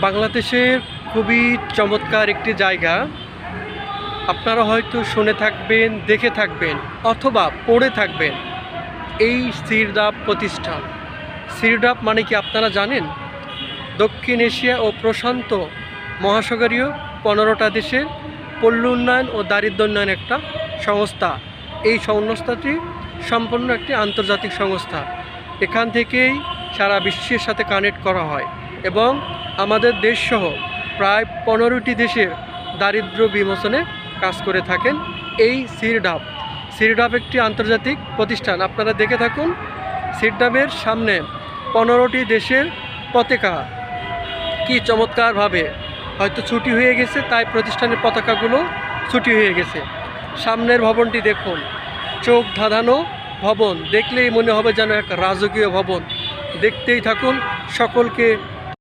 বাংলাদেশের খুবই চমৎকার একটি জায়গা। আপনারা হয়তো শুনে থাকবেন, দেখে থাকবেন, অথবা পড়ে থাকবেন এই সিরডাপ প্রতিষ্ঠান। সিরডাপ মানে কি আপনারা জানেন? দক্ষিণ এশিয়া ও প্রশান্ত মহাসাগরীয় পনেরোটা দেশের পল্লী উন্নয়ন ও দারিদ্র উন্নয়ন একটা সংস্থা। এই সংস্থাটি সম্পূর্ণ একটি আন্তর্জাতিক সংস্থা। এখান থেকেই সারা বিশ্বের সাথে কানেক্ট করা হয়। এবং আমাদের দেশসহ প্রায় পনেরোটি দেশের দারিদ্র বিমোচনে কাজ করে থাকেন এই সিরডাপ সিরডাপ একটি আন্তর্জাতিক প্রতিষ্ঠান। আপনারা দেখে থাকুন, সিরডাবের সামনে পনেরোটি দেশের পতাকা। কি চমৎকারভাবে হয়তো ছুটি হয়ে গেছে, তাই প্রতিষ্ঠানের পতাকাগুলো ছুটি হয়ে গেছে। সামনের ভবনটি দেখুন, চোখ ধাঁধানো ভবন। দেখলেই মনে হবে যেন এক রাজকীয় ভবন। দেখতেই থাকুন, সকলকে